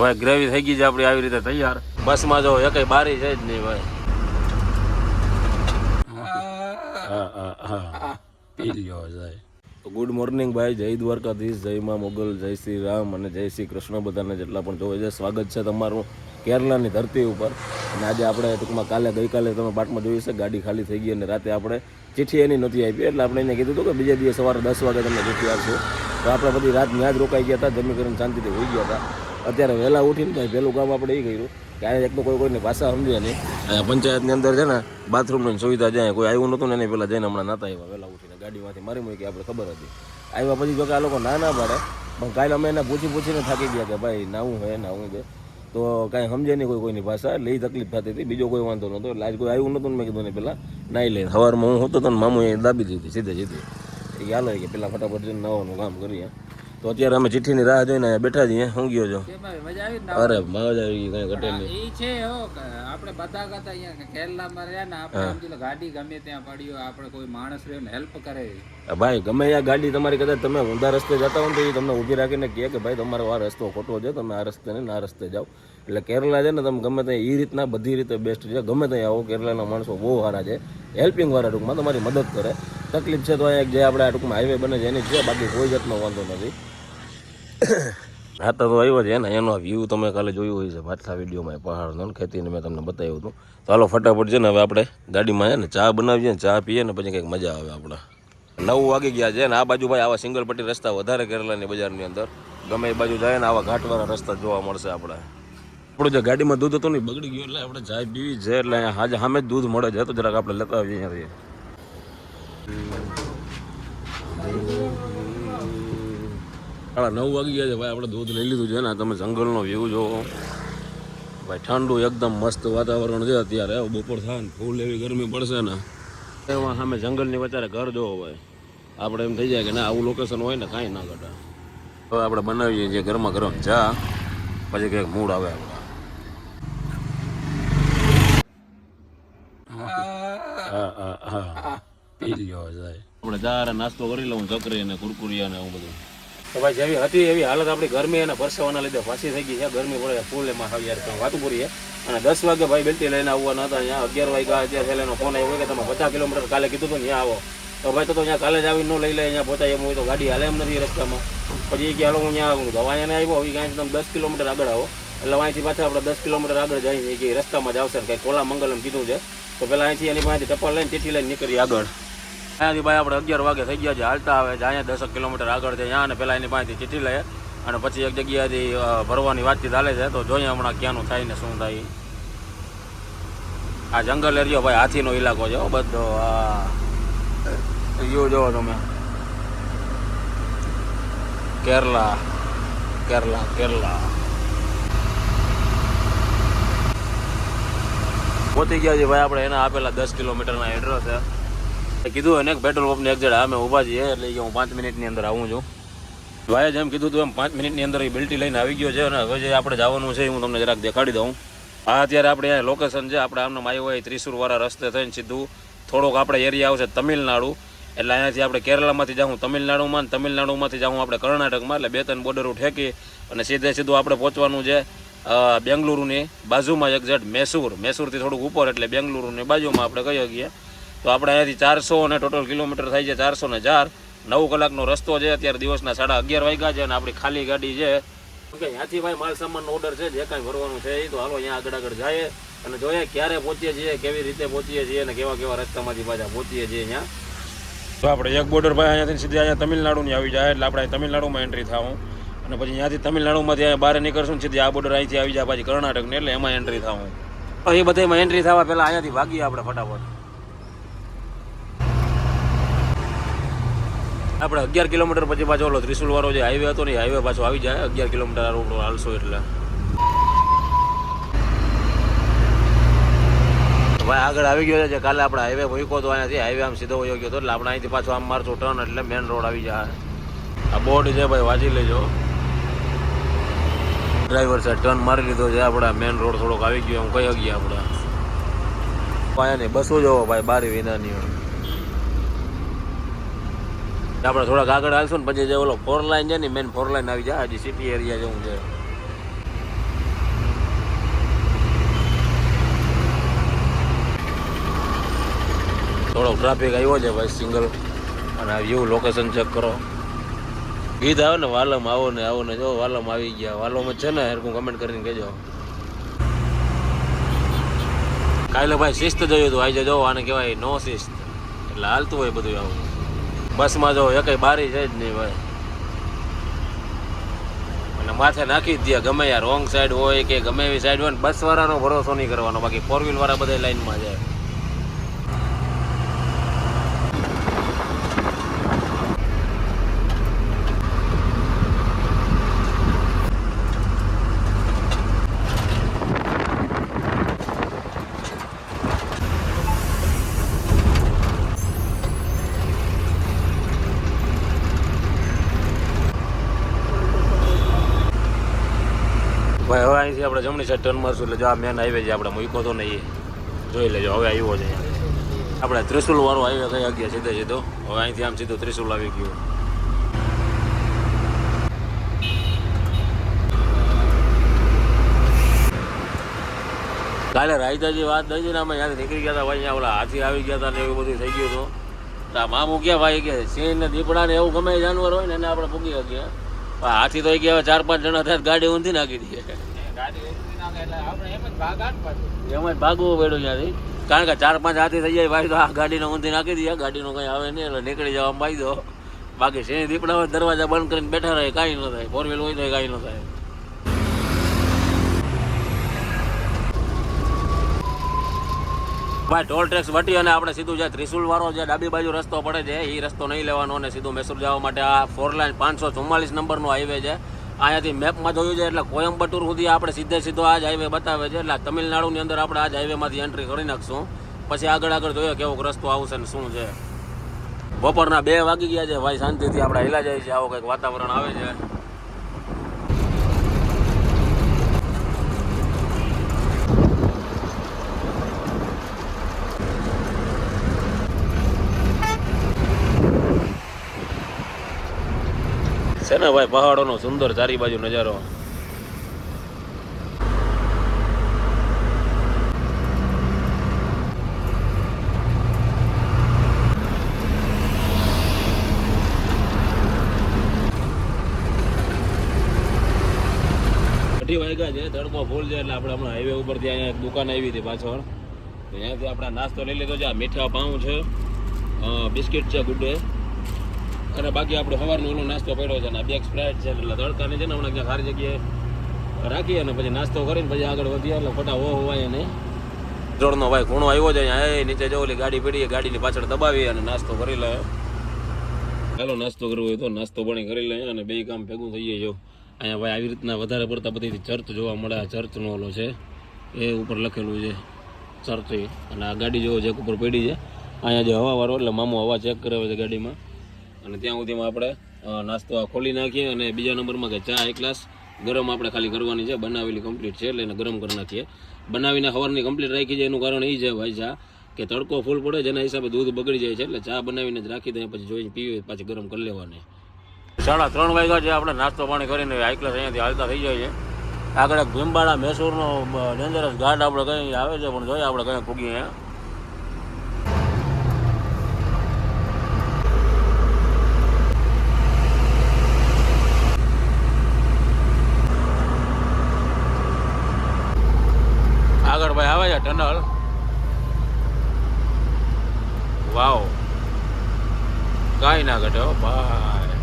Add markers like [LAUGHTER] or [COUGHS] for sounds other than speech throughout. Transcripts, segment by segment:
ભાઈ ગ્રેવી થઈ ગઈ છે આપણી આવી રીતે તૈયાર. બસમાં જો એકઈ બારી છે જ નહીં ભાઈ. ગુડ મોર્નિંગ ભાઈ, જય દ્વારકાધીશ, જય મા મોગલ, જય શ્રી રામ અને જય શ્રી કૃષ્ણ બધાને જેટલા પણ જોવે છે. સ્વાગત છે તમારું કેરલાની ધરતી ઉપર. અને આજે આપણે ટૂંકમાં કાલે ગઈકાલે તમે પાટમાં જોયું છે, ગાડી ખાલી થઈ ગઈ અને રાતે આપણે ચિઠ્ઠી એની નથી આપી. એટલે આપણે એને કીધું હતું કે બીજા દિવસ સવારે દસ વાગે તમને ચિઠ્ઠી આપશે. તો આપણે બધી રાત ત્યાં રોકાઈ ગયા હતા જમી કરીને શાંતિથી હોઈ ગયા હતા. અત્યારે વહેલા ઉઠીને ભાઈ પહેલું કામ આપણે એ કર્યું કે આ એક તો કોઈ કોઈને ભાષા સમજે નહીં. પંચાયતની અંદર છે ને બાથરૂમની સુવિધા જાય કોઈ આવ્યું નહોતું ને એને પહેલાં જઈને હમણાં નાતા આવ્યા વહેલા ઉઠીને. ગાડીમાંથી મારી મૂકી આપણે ખબર હતી. આવ્યા પછી જો કે આ લોકો ના ના પાડે. પણ કાલે અમે એને પૂછી પૂછીને થાકી ગયા કે ભાઈ નાવું હે નાવું છે તો કાંઈ સમજે નહીં કોઈ કોઈની ભાષા એટલે એ તકલીફ થતી હતી. બીજો કોઈ વાંધો નહોતો. એટલે આજ કોઈ આવ્યું નહોતું મેં કીધું ને પહેલાં નાઈ લઈને. સવારમાં હું હતો તો ને મામું એ દાબી દીધી સીધે સીધી. એ હાલો કે પેલા ફટાફટ જઈને નાવાનું કામ કરીએ. તો અત્યારે અમે ચિઠ્ઠીની રાહ જોઈને બેઠા છીએ શું ગયો છો. અરે મજા આવી ગઈ કાંઈ ઘટે નહીં. ઈ છે આપણે બધા કરતા અહીંયા કેરલામાં રહ્યા ને આપણે ગાડી ગમે ત્યાં પડી હોય આપણે કોઈ માણસ રહ્યો ને હેલ્પ કરે. ભાઈ ગમે આ ગાડી તમારી કદાચ તમે ઊંધા રસ્તે જતા હો ને તો એ તમને ઊભી રાખીને કહે કે ભાઈ તમારો આ રસ્તો ખોટો છે તમે આ રસ્તે ને આ રસ્તે જાઓ. એટલે કેરલા છે ને તમે ગમે ત્યાં એ રીતના બધી રીતે બેસ્ટ છે. ગમે ત્યાં આવો કેરલાના માણસો બહુ સારા છે. હેલ્પિંગ વાળા ટૂંકમાં તમારી મદદ કરે. તકલીફ છે તો અહીંયા જે આપણે આ ટૂંકમાં હાઈવે બને છે એની છે બાકી કોઈ જાતનો વાંધો નથી. [COUGHS] હા તો આવ્યો છે ને એનો વ્યૂ તમે કાલે જોયું હોય છે પાછલા વિડીયોમાં પહાડનો ને ખેતીને મેં તમને બતાવ્યું હતું. તો હાલો ફટાફટ છે ને હવે આપણે ગાડીમાં છે ને ચા બનાવીએ ને ચા પીએ ને પછી કંઈક મજા આવે આપણે. નવ વાગી ગયા છે ને આ બાજુ ભાઈ આવા સિંગલ પટ્ટી રસ્તા વધારે કેરલાની બજારની અંદર. ગમે એ બાજુ જાય ને આવા ઘાટવાળા રસ્તા જોવા મળશે આપણે. આપણું જે ગાડીમાં દૂધ હતું ને બગડી ગયું એટલે આપણે ચા પીવી છે એટલે હાજે સામે જ દૂધ મળે છે તો જરાક આપણે લેતા આવીએ અહીંયાથી. સાડા નવ વાગી ગયા છે ભાઈ, આપણે દૂધ લઈ લીધું છે ને તમે જંગલનો વ્યૂ જોવો ભાઈ, ઠંડુ એકદમ મસ્ત વાતાવરણ છે અત્યારે. બપોર થાય ને, ફૂલ એવી ગરમી પડશે ને. એમાં સામે જંગલની વચ્ચે ઘર જોવો ભાઈ. આપણે એમ થઈ જાય કે ના, આવું લોકેશન હોય ને, કાંઈ ના ઘટે. હવે આપણે બનાવીએ છીએ ગરમા ગરમ ચા. પછી કંઈક મૂડ આવે આપણે. હા હા હા. આપણે જારે નાસ્તો કરી લઉં, ચકરી અને કુરકુરિયા ને એવું બધું. તો ભાઈ જેવી હતી એવી હાલત આપણી ગરમી અને પરસેવાના લીધે ફાંસી થઈ ગઈ છે. ગરમી પડે ફૂલ એમાં આવી યાર, વાતું પૂરી અને દસ વાગે ભાઈ બેલટી લઈને આવવાના હતા, અહીંયા અગિયાર વાગ્યા અત્યારે પહેલાનો ફોન આવ્યો કે તમે પચાસ કિલોમીટર કાલે કીધું હતું ત્યાં આવો. તો ભાઈ તો અહીંયા કાલે જ આવી ન લઈ લે, અહીંયા પહોંચાય એમ હોય તો ગાડી હાલે એમ નથી રસ્તામાં. પછી કે હાલો હું અહીંયા આવું. અહીંયા આવ્યો, હવે કાંઈ તમે દસ કિલોમીટર આગળ આવો. એટલે અહીંથી પાછા આપણે દસ કિલોમીટર આગળ જઈએ કે રસ્તામાં જ આવશે કંઈ કોલા મંગલમ કીધું છે. તો પેલા અહીંથી એની પાસેથી ટપાલ લઈને ચીઠી લઈને નીકળી આગળ. અહીંયાથી ભાઈ આપણે અગિયાર વાગે થઈ ગયા છે, હાલતા આવે છે અહીંયા દસક કિલોમીટર આગળ છે અહીંયા અને પહેલાં એની પાસેથી ચીઠી લઈએ અને પછી એક જગ્યાએથી ભરવાની વાતચીત હાલે છે. તો જોઈએ હમણાં ક્યાંનું થાય ને શું થાય. આ જંગલ એરિયો ભાઈ હાથીનો ઇલાકો છે બધો, આ યુ જોવો તમે. કેરલા કેરલા કેરલા. પહોંચી ગયા છે ભાઈ આપણે, એના આપેલા દસ કિલોમીટરના એડ્રેસ છે. કીધું એને પેટ્રોલ પંપની એક જગ્યાએ અમે ઊભા છીએ, એટલે હું પાંચ મિનિટની અંદર આવું છું. ભાઈ જેમ કીધું હતું એમ પાંચ મિનિટની અંદર એ બિલ્ટી લઈને આવી ગયો છે અને હવે જે આપણે જવાનું છે હું તમને જરાક દેખાડી દઉં. આ અત્યારે આપણે અહીંયા લોકેશન છે, આપણે આમને આવ્યું હોય ત્રિશુરવાળા રસ્તે થઈને સીધું થોડોક આપણે એરિયા આવશે તમિલનાડુ. એટલે અહીંયાથી આપણે કેરલામાંથી જાઉં, તમિલનાડુમાં અને તમિલનાડુમાંથી જાઉં આપણે કર્ણાટકમાં, એટલે બે ત્રણ બોર્ડરો ઠેકી અને સીધે સીધું આપણે પહોંચવાનું છે બેંગલુરુની બાજુમાં એક્ઝેક્ટ મૈસૂર. મેસૂરથી થોડુંક ઉપર, એટલે બેંગલુરુની બાજુમાં આપણે કહી શકીએ. તો આપણે અહીંયાથી ચારસો અને ટોટલ કિલોમીટર થાય છે ચારસો ને ચાર. નવ કલાકનો રસ્તો છે, અત્યારે દિવસના સાડા અગિયાર વાગ્યા છે અને આપણી ખાલી ગાડી છે. કે ત્યાંથી ભાઈ માલ સામાનનો ઓર્ડર છે, જે કાંઈ ભરવાનું છે એ તો હાલો અહીંયા આગળ આગળ જાય અને જોઈએ ક્યારે પહોંચીએ છીએ, કેવી રીતે પહોંચીએ છીએ અને કેવા કેવા રસ્તામાંથી પાછા પહોંચીએ છીએ અહીંયા. તો આપણે એક બોર્ડર ભાઈ અહીંયાથી સીધી અહીંયા તમિલનાડુની આવી જાય, એટલે આપણે તમિલનાડુમાં એન્ટ્રી થાવું. અને પછી અહીંયાથી તમિલનાડુમાંથી અહીંયા બહાર નીકળશું સીધી આ બોર્ડર અહીંથી આવી જાય પછી કર્ણાટકને, એટલે એમાં એન્ટ્રી થાવું. એ બધામાં એન્ટ્રી થવા પહેલાં અહીંયાથી ભાગીએ આપણે ફટાફટ. આપણે અગિયાર કિલોમીટર પછી પાછો ઓલો ત્રિશુલ વાળો જે હાઈવે હતો ને હાઈવે પાછો આવી જાય, અગિયાર કિલોમીટર આ રોડ હાલશો એટલે. ભાઈ આગળ આવી ગયો છે કાલે આપણે હાઈવે ભૂકો હતો, અહીંયાથી હાઈવે આમ સીધો વયો ગયો હતો, એટલે આપણે અહીંથી પાછો આમ મારશું ટર્ન એટલે મેન રોડ આવી જાય. આ બોર્ડ છે ભાઈ, વાંચી લેજો. ડ્રાઈવર સાહેબ ટર્ન મારી લીધો છે, આપણા મેન રોડ થોડોક આવી ગયો, એમ કહી ગયા આપણે. પાયાની બસો જોવો ભાઈ, બારી વિનાની આપણે થોડાક આગળ હાલશું ને પછી જે ઓલો ફોર લાઈન છે ને મેન ફોર લાઈન આવી જાય હજી સિટી એરિયા જવું છે. થોડોક ટ્રાફિક આવ્યો છે ભાઈ સિંગલ અને આ લોકેશન ચેક કરો. ગીત આવે ને વાલમ આવો ને આવો ને જો, વાલમ આવી ગયા. વાલમ જ છે ને હું કમેન્ટ કરીને કહેજો. કાલે ભાઈ શિસ્ત જોયું હતું, આજે જો આને કહેવાય નો શિસ્ત. એટલે હાલતું હોય બધું આવું. બસમાં જો એકય બારી છે જ નહીં ભાઈ અને માથે નાખી જ દે ગમે યાર રોંગ સાઈડ હોય કે ગમે એવી સાઈડ હોય ને બસ વાળાનો ભરોસો નહીં કરવાનો, બાકી ફોર વ્હીલ વાળા બધા લાઈનમાં જાય ભાઈ હવે અહીંથી આપણે જમણી સાઈડ ટર્ન મારશું એટલે જો આ મેન હાઈવે છે, આપણે મૂક્યો તો નહીં. જોઈ લેજો, હવે આવ્યો છે. આપણે ત્રિશુલ વાળો હાઈવે કઈ ગયા સીધે સીધો? હવે અહીંથી આમ સીધું ત્રિશુલ આવી ગયું. કાલે રાયતાજી વાત થઈ હતી ને અમે યાદ નીકળી ગયા હતા, ભાઈ, અહીંયા ઓલા હાથી આવી ગયા હતા ને એવું બધું થઈ ગયું હતું. તો મામુ ક્યાં ભાઈ કે સિંહ ને દીપડા ને એવું ગમે જાનવર હોય ને એને આપણે ભૂગી શકીએ. હાથી તો એ ગયા ચાર પાંચ જણા થયા ગાડી ઊંધી નાખી દઈએ ગાડી ઊંચી નાખે એટલે આપણે એમ જ ભાગવું પડ્યું ત્યાંથી. કારણ કે ચાર પાંચ હાથી થઈ જાય ભાઈ, તો આ ગાડીનો ઊંધી નાખી દઈએ. ગાડીનો કંઈ આવે નહીં, એટલે નીકળી જવા ભાઈ દો બાકી શેની દીપડા દરવાજા બંધ કરીને બેઠા રહે, કાંઈ ન થાય. ફોર વ્હીલ હોય તો કાંઈ ન થાય. ભાઈ ટોલ ટેક્સ વટી અને આપણે સીધું જે ત્રિશુલ વાળો જે ડાબી બાજુ રસ્તો પડે છે, એ રસ્તો નહીં લેવાનો અને સીધું મૈસૂર જવા માટે આ ફોર લાઇન પાંચસો ચુમ્માલીસ નંબરનો હાઈવે છે. અહીંયાથી મેપમાં જોયું છે એટલે કોયમ્બટુર સુધી આપણે સીધે સીધો આ જ હાઈવે બતાવે છે. એટલે તમિલનાડુની અંદર આપણે આ જ હાઈવેમાંથી એન્ટ્રી કરી નાખશું. પછી આગળ આગળ જોઈએ કેવો રસ્તો આવશે ને શું છે. બપોરના બે વાગી ગયા છે. ભાઈ શાંતિથી આપણે હિલા જાય છે. આવો કંઈક વાતાવરણ આવે છે. છે ને ભાઈ, પહાડોનો સુંદર ચારી બાજુ નજારો. વાગ્યા છે, તડકો ફૂલ છે એટલે આપણે હમણાં હાઈવે ઉપર ત્યાં અહીંયા દુકાન આવી હતી પાછળ. અહીંયાથી આપણે નાસ્તો લઈ લીધો છે, આ મીઠા પાઉં છે બિસ્કિટ છે ગુડે. અને બાકી આપણે સવારનો ઓલો નાસ્તો પડ્યો છે અને બે સ્પ્રાઇટ છે એટલે તડકાને છે ને હમણાં ક્યાં સારી જગ્યાએ રાખીએ અને પછી નાસ્તો કરીને પછી આગળ વધીએ એટલે ખોટા હો હોવાય નહીં. જોડનો ભાઈ ખૂણો આવ્યો છે, અહીંયા નીચે જો ઓલી ગાડી પડી, ગાડીની પાછળ દબાવી અને નાસ્તો કરી લે. ચાલો નાસ્તો કરવો હોય તો નાસ્તો પાણી કરી લે અને બે કામ ભેગું થઈ જાય જો. અહીંયા ભાઈ આવી રીતના વધારે પડતા બધી ચર્ચ જોવા મળે, આ ચર્ચનો ઓલો છે. એ ઉપર લખેલું છે, ચર્ચ. અને આ ગાડી જોવો ચેક ઉપર પડી છે. અહીંયા જે હવાવાળો એટલે મામો હવા ચેક કરાવે છે ગાડીમાં. અને ત્યાં સુધીમાં આપણે નાસ્તો ખોલી નાખીએ અને બીજા નંબરમાં કે ચા એક ગ્લાસ ગરમ આપણે ખાલી કરવાની છે. બનાવેલી કમ્પ્લીટ છે એટલે એને ગરમ કરી નાખીએ. બનાવીને હવારની કમ્પ્લીટ રાખી છે એનું કારણ એ છે ભાઈ ચા, કે તડકો ફૂલ પડે જેના હિસાબે દૂધ બગડી જાય છે. એટલે ચા બનાવીને જ રાખી દઈએ, પછી જોઈને પીવી પાછી ગરમ કરી લેવાની. સાડા ત્રણ વાગ્યા છે આપણે નાસ્તો પાણી કરીને હાઈ ક્લાસ અહીંયાથી હાલતા થઈ જાય છે. આગળ ભીમબાળા મૈસૂરનો ડેન્જરસ ગાર્ડ આપણે કંઈ આવે છે પણ જોઈએ આપણે કંઈ પૂગીએ. ભાઈ, આવે છે ટનલ? વાવ. કાંઈ ના ઘટે ભાઈ.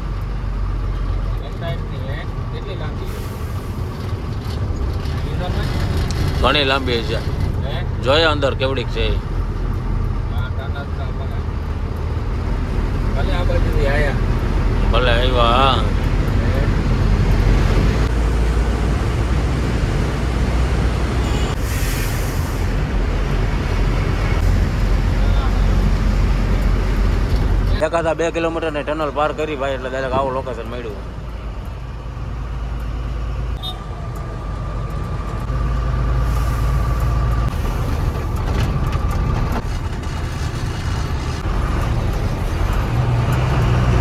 ઘણી લાંબી છે. જોઈએ અંદર કેવડીક છે ભલે આવ્યા હે એકાદા બે કિલોમીટરની ટનલ પાર કરી ભાઈ, એટલે ડાયરેક્ટ આવું લોકેશન મળ્યું.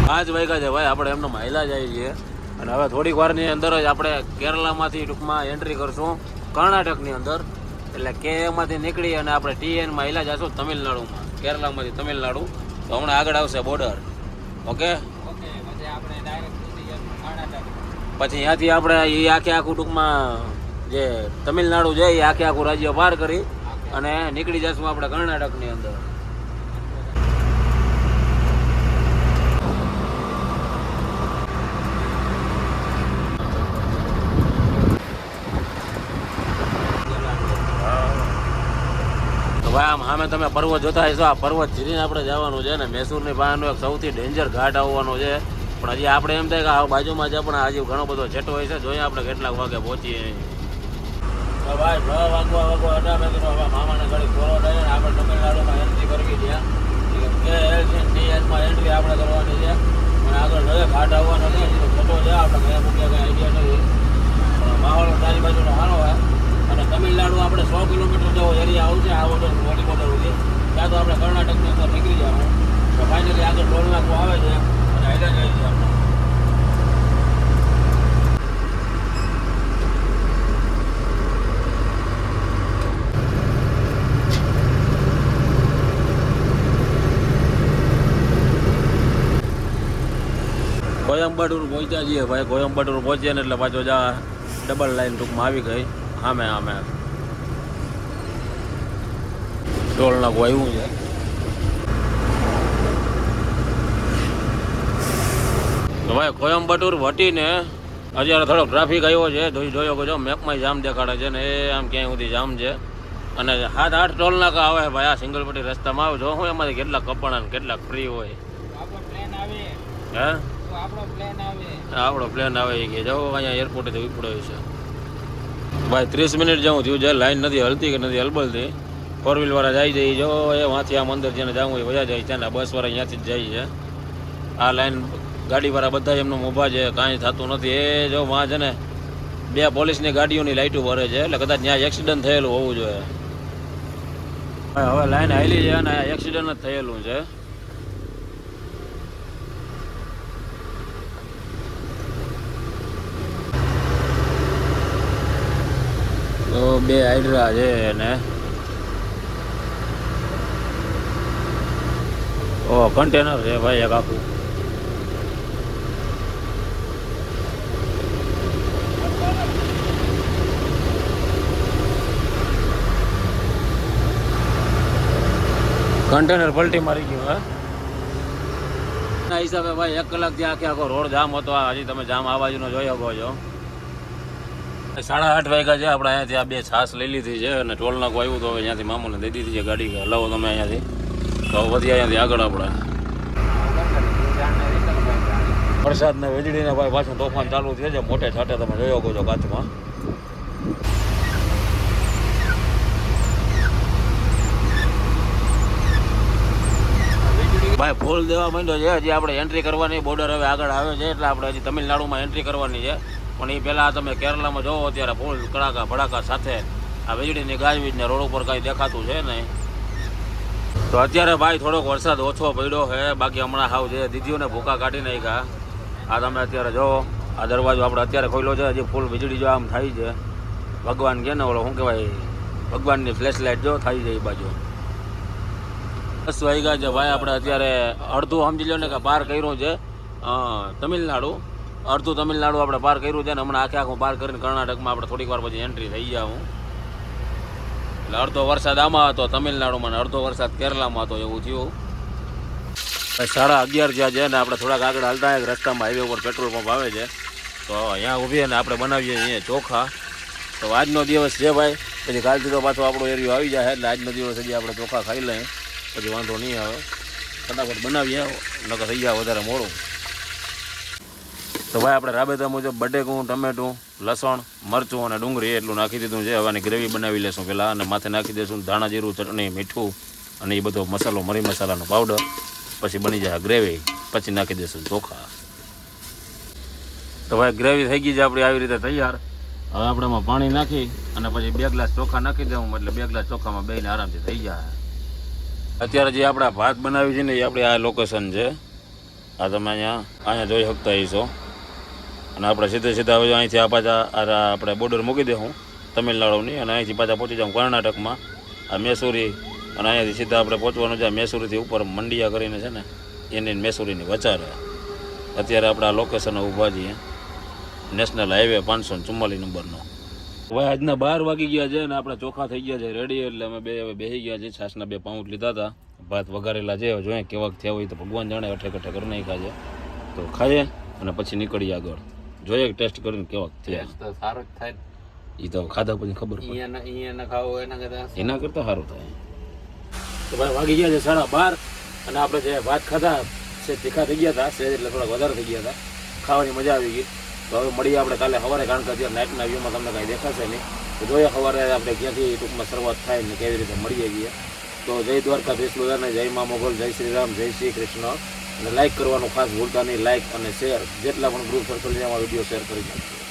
પાંચ વાગ્યા છે ભાઈ, આપણે એમનો માયલા જાય છીએ અને હવે થોડીક વારની અંદર જ આપણે કેરલામાંથી ટૂંકમાં એન્ટ્રી કરશું, કર્ણાટકની અંદર. એટલે કે એમાંથી નીકળી અને આપણે ટીએનમાં હિલા જશું તમિલનાડુમાં, કેરલામાંથી તમિલનાડુ. તો હમણાં આગળ આવશે બોર્ડર ઓકે પછી ત્યાંથી આપણે એ આખે આખું ટૂંકમાં જે તમિલનાડુ છે એ આખે આખું રાજ્ય પાર કરી અને નીકળી જશું આપણે કર્ણાટકની અંદર તો ભાઈ આમ સામે તમે પર્વત જોતા હશો, આ પર્વત જીરીને આપણે જવાનું છે ને, મૈસૂરની બહારનો એક સૌથી ડેન્જર ઘાટ આવવાનો છે. પણ હજી આપણે એમ થાય કે આ બાજુમાં છે પણ હજી ઘણો બધો છેટો હોય છે, જોઈએ આપણે કેટલાક વાગે પહોંચીએ ભાઈ છ વાગવા વાગવા હવે મામાને ઘડી ખોરો થાય ને, આપણે તમિલનાડુમાં એન્ટ્રી કરવી છે. કે એલસીએસમાં એન્ટ્રી આપણે કરવાની છે. અને આગળ જોઈએ, ઘાટ આવવાનો છે, હજી છે, આપણે કયા મૂક્યા કઈ આઈડિયા નથી. માહોલ ચારી બાજુનો સારો હોય. તમિલનાડુ આપણે સો કિલોમીટર જેવો એરિયા આવશે આ બોર્ડર મોટી બોર્ડર સુધી ત્યાં તો આપણે કર્ણાટકની અંદર નીકળી જવાનું તો ફાઇનલી આગળ ટોલ નાકું આવે છે અને હાઈલા જાય છે કોયમ્બટુર પહોંચ્યા છીએ ભાઈ. કોયમ્બટુર પહોંચ્યા ને એટલે પાછો જા ડબલ લાઈન ટૂંકમાં આવી ગઈ. સામે સામે ટોલ નાકું આવ્યું છે. તો ભાઈ કોયમ્બટુર વટીને અત્યારે થોડોક ટ્રાફિક આવ્યો છે. જોઈ જોયો કે જો મેપમાં જામ દેખાડે છે ને એ આમ ક્યાંય સુધી જામ છે. અને સાત આઠ ટોલ નાકા આવે ભાઈ આ સિંગલ પટ્ટી રસ્તામાં આવે. જો હું એમાંથી કેટલા કપડા ને કેટલાક ફ્રી હોય. આપણો પ્લેન આવે. હે? આપણો પ્લેન આવે. આપણો પ્લેન આવે કે જાઓ અહીંયા એરપોર્ટે ઉપડ્યો છે. ભાઈ, ત્રીસ મિનિટ જેવું થયું છે, લાઈન નથી હલતી કે નથી હલબલતી. ફોર વ્હીલ વાળા જાય છે જો એ વાંથી આમ અંદર જેને જવું હોય વયા જાય ત્યાંના બસ વાળા અહીંયાથી જ જાય છે. આ લાઈન ગાડીવાળા બધા એમનું ઊભા છે, કાંઈ થતું નથી. એ જો વાં છે ને, બે પોલીસની ગાડીઓની લાઇટો ભરે છે, એટલે કદાચ ત્યાં એક્સિડન્ટ થયેલું હોવું જોઈએ. હવે લાઈન હાલી છે અને એક્સિડન્ટ જ થયેલું છે. તો બે હાઈડ્રા છે અને ઓ કન્ટેનર છે ભાઈ એક આખું. કન્ટેનર પલટી મારી ગયું, હા. ના હિસાબે ભાઈ એક કલાક ત્યાં આખે આખો રોડ જામ હતો. હજી તમે જામ આ બાજુનો જોઈ શકો છો. સાડા આઠ વાગ્યા છે, આપણે અહીંયાથી આ બે છાસ લઈ લીધી છે અને ટોલ નાકું આવ્યું તો હવે અહીંયાથી મામૂને દઈ દીધી છે ગાડી હલાવો તમે અહીંયાથી. તો પછી અહીંયાથી આગળ આપણે. વરસાદ ને વીજળીને ભાઈ પાછું તોફાન ચાલુ થયું છે, મોટે છાટે તમે જોયો કહો છો કાચમાં. ભાઈ ફૂલ દેવા માંડ્યો છે, હજી આપણે એન્ટ્રી કરવાની બોર્ડર હવે આગળ આવે છે, એટલે આપણે હજી તમિલનાડુમાં એન્ટ્રી કરવાની છે. પણ એ પહેલાં તમે કેરલામાં જોવો ત્યારે ફૂલ કડાકા ભડાકા સાથે આ વીજળીની ગાજવીજને રોડ ઉપર કાંઈ દેખાતું છે નહીં. તો અત્યારે ભાઈ થોડોક વરસાદ ઓછો પડ્યો છે, બાકી હમણાં હાવ જે દીદીઓને ભૂકા કાઢી નાખ્યા. આ તમે અત્યારે જોવો, આ દરવાજો આપણે અત્યારે ખોલ્યો છે, હજી ફૂલ વીજળી જો આમ થાય છે. ભગવાન કે ને ઓલો, શું કહેવાય, ભગવાનની ફ્લેશ લાઇટ જો થાય છે એ બાજુ. દસ ગયા છે ભાઈ, આપણે અત્યારે અડધું સમજી લો ને કે પાર કર્યું છે. તમિલનાડુ. અડધું તમિલનાડુ આપણે પાર કર્યું છે ને હમણાં આખે આખું પાર કરીને કર્ણાટકમાં આપણે થોડીક વાર પછી એન્ટ્રી થઈ જાઉં એટલે અડધો વરસાદ આમાં હતો તમિલનાડુમાં ને અડધો વરસાદ કેરલામાં હતો એવું થયું. સાડા અગિયાર જ્યાં છે ને આપણે થોડાક આગળ હાલતા એક રસ્તામાં હાઈવે ઉપર પેટ્રોલ પંપ આવે છે. તો અહીંયા ઊભી ને આપણે બનાવીએ અહીંયા ચોખા. તો આજનો દિવસ છે ભાઈ, પછી કાલથી તો પાછો આપણો એરિયો આવી જાય એટલે આજનો દિવસ હજી આપણે ચોખા ખાઈ લઈએ. પછી વાંધો નહીં આવે. ફટાફટ બનાવીએ, નકર થઈ જાય વધારે મોડું. તો ભાઈ, આપણે રાબેતા મુજબ બટેકું, ટમેટું, લસણ, મરચું અને ડુંગળી એટલું નાખી દીધું છે. હવે ગ્રેવી બનાવી લેશું પહેલાં અને માથે નાખી દઈશું ધાણા જીરું, ચટણી, મીઠું અને એ બધો મસાલો, મરી મસાલાનો પાવડર પછી બની જાય ગ્રેવી. પછી નાખી દઈશું ચોખા. તો ભાઈ, ગ્રેવી થઈ ગઈ છે આપણી, આવી રીતે તૈયાર. હવે આપણે એમાં પાણી નાખી અને પછી બે ગ્લાસ ચોખા નાખી દઉં એટલે બે ગ્લાસ ચોખામાં બેને આરામથી થઈ જાય. અત્યારે જે આપણે ભાત બનાવી છે ને એ આપણી આ લોકેશન છે. આ તમે અહીંયા અહીંયા જોઈ શકતા હશો. અને આપણે સીધે સીધા હવે અહીંથી આ પાછા આપણે બોર્ડર મૂકી દઉં તમિલનાડુની, અને અહીંથી પાછા પહોંચી જાઉં કર્ણાટકમાં, આ મેસૂરી, અને અહીંયાથી સીધા આપણે પહોંચવાનું છે મૈસૂરીથી ઉપર મંડિયા કરીને છે ને, એની ને વચારે. અત્યારે આપણે આ લોકેશન ઊભા છીએ. નેશનલ હાઈવે પાંચસો ચુમ્માલીસ નંબરનો. હવે આજના બાર વાગી ગયા છે અને આપણે ચોખા થઈ ગયા છે રેડી એટલે અમે બે હવે બેસી ગયા છે છાસના બે પાઉન્ટ લીધા હતા. ભાત વઘારેલા છે જોઈએ કેવાક થયા હોય તો ભગવાન જાણે અઠે કઠે કરી નાખ્યા છે. તો ખાઈએ અને પછી નીકળીએ આગળ. જોઈએ ટેસ્ટ કરીને કેવો થયા. તો સારો જ થાય. એ તો ખાધા પછી ખબર પડે. અહીંયા અહીંયા ખાવો એના કરતા. એના કરતાં સારું થાય. તો ભાઈ વાગી ગયા છે સાડા બાર અને આપણે જે ભાત ખાધા છે તીખા થઈ ગયા હતા સેજ એટલે થોડા વધારે થઈ ગયા હતા. ખાવાની મજા આવી ગઈ. તો હવે મળીએ આપણે કાલે સવારે કારણ કે અત્યારે નાઇટના વ્યૂમાં તમને કાંઈ દેખાશે નહીં. તો જોઈએ સવારે આપણે ક્યાંથી ટૂંકમાં શરૂઆત થાય ને કેવી રીતે મળીએ છીએ. તો જય દ્વારકા ભીષ્મ જય મા મોગલ જય શ્રી રામ જય શ્રી કૃષ્ણ. અને લાઇક કરવાનું ખાસ ભૂલતા નહીં. લાઇક અને શેર જેટલા પણ ગ્રુપ સર્કલ છે, એમાં વીડિયો શેર કરી નાખજો.